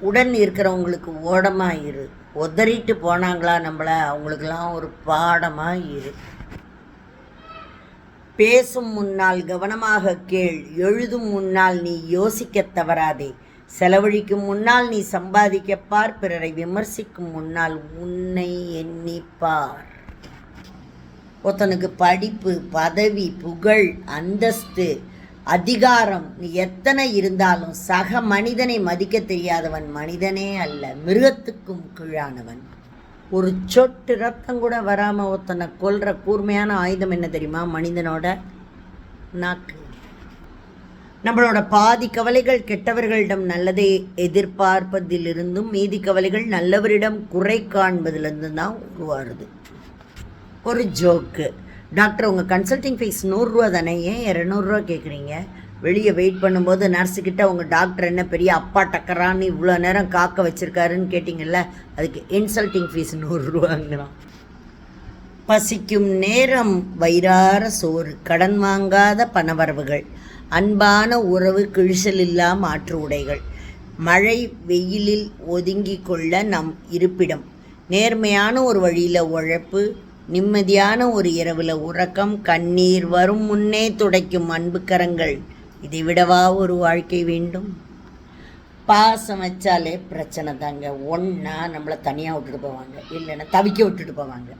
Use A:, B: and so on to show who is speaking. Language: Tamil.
A: உடன் இருக்கிறவங்களுக்கு ஓடமாக இரு. உதறிட்டு போனாங்களா நம்மள அவங்களுக்கெல்லாம் ஒரு பாடமாக இரு. பேசும் முன்னால் கவனமாக கேள் எழுதும் முன்னால் நீ யோசிக்க தவறாதே. செலவழிக்கும் முன்னால் நீ சம்பாதிக்க பார் பிறரை விமர்சிக்கும் முன்னால் உன்னை எண்ணிப்பார். ஒருத்தனுக்கு படிப்பு பதவி புகழ் அந்தஸ்து அதிகாரம். எத்தனை இருந்தாலும் சக மனிதனை மதிக்க தெரியாதவன் மனிதனே அல்ல மிருகத்துக்கும் கீழானவன். ஒரு சொட்டு ரத்தம் கூட வராமல் ஒருத்தனை கொல்ற கூர்மையான ஆயுதம் என்ன தெரியுமா? மனிதனோட நாக்கு. நம்மளோட பாதி கவலைகள் கெட்டவர்களிடம் நல்லதை எதிர்பார்ப்பதிலிருந்தும் மீதி கவலைகள் நல்லவரிடம் குறை காண்பதிலிருந்து தான் உருவாருது ஒரு ஜோக்கு. டாக்டர் உங்கள் கன்சல்டிங் ஃபீஸ் நூறுரூவா தானே? ஏன் இரநூறுவா கேட்குறீங்க வெளியே வெயிட் பண்ணும்போது நர்ஸுக்கிட்ட உங்கள் டாக்டர் என்ன பெரிய அப்பா டக்கரான்னு இவ்வளோ நேரம் காக்க வச்சுருக்காருன்னு கேட்டிங்கல்ல அதுக்கு இன்சல்டிங் ஃபீஸ் நூறுரூவாங்கிறான் பசிக்கும் நேரம் வயிறார சோறு கடன் வாங்காத பணவரவுகள் அன்பான உறவு கிழிசல் இல்லா மாற்று உடைகள் மழை வெயிலில் ஒதுங்கி கொள்ள நம் இருப்பிடம் நேர்மையான ஒரு வழியில் உழைப்பு நிம்மதியான ஒரு இரவில் உறக்கம் கண்ணீர் வரும் முன்னே துடைக்கும் அன்பு கரங்கள். இதை விடவா ஒரு வாழ்க்கை வேண்டும்? பாசம் வச்சாலே பிரச்சனை தாங்க. ஒன்றா நம்மளை தனியாக விட்டுட்டு போவாங்க. இல்லைன்னா தவிக்க விட்டுட்டு போவாங்க.